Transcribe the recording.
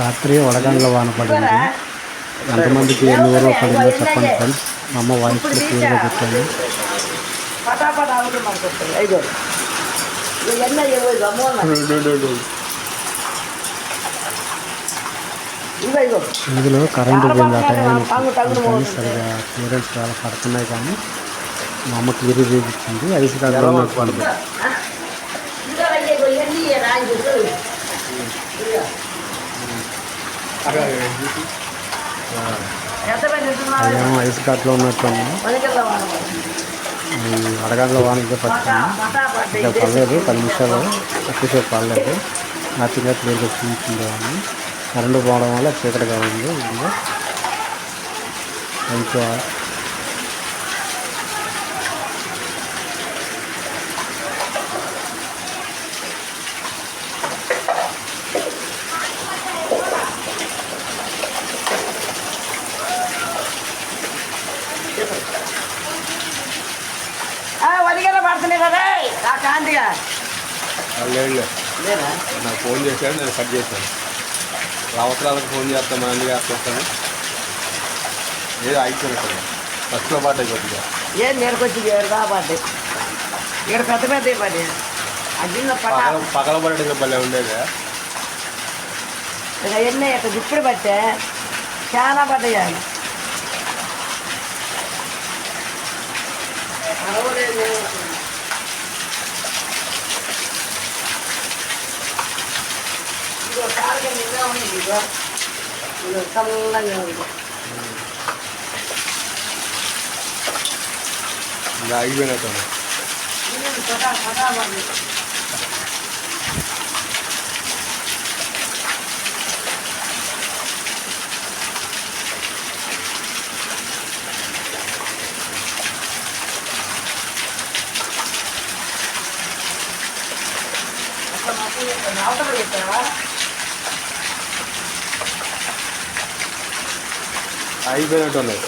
రాత్రి వడగండ్ల వాన పడింది. ఎంతమందికి ఎన్ని ఊర్లో పడిందో చెప్పండి ఫ్రెండ్స్. మా అమ్మ వాయిస్లో క్లియర్గా చెప్పండి ఇందులో కరెంటు పోయింది ఆ టైంకి సరిగా క్లియరెన్స్ చాలా పడుతున్నాయి కానీ మా అమ్మ క్లియర్ చేయించింది ఐస్ కార్డులో ఉన్నట్టు పడింది అదేమో ఐస్ కార్ట్లో ఉన్నట్టు ఉంది వానికి ఈ ఇంకా పర్లేదు పది నిమిషాలు ఎక్కువసేపు పర్లేదు హ్యాపీగా క్లియర్గా చూపించింది కరెంటు పోవడం వల్ల చీకటిగా ఉంది. ఇంకా కొంచెం వదిగల పడుతున్నాయి కదా ఆ కాంతిగా. లేదా? నాకు ఫోన్ చేశాడు నేను కట్ చేశాను. అవసరాలకు ఫోన్ చేస్తాను మా అన్ని చేస్తాను ఏదో అయిపోయినట్టు ఫస్ట్లో పాటే కొద్దిగా. ఏం నేర్కొచ్చి ఏడు కాబట్టి ఇక్కడ పెద్ద పెద్ద పడి అగ్గిన పట పగల పగల పడేది భలే ఉండేది. ఇక ఎన్ని ఇక్కడ ఇప్పుడు పట్టే. చాలా పడ్డాయి 이거 오늘 쌈라면 이거 나 이거 나잖아 이거는 저다 가다 말이 나오다 그랬잖아. అయిపోయినట్టు ఉన్నాయి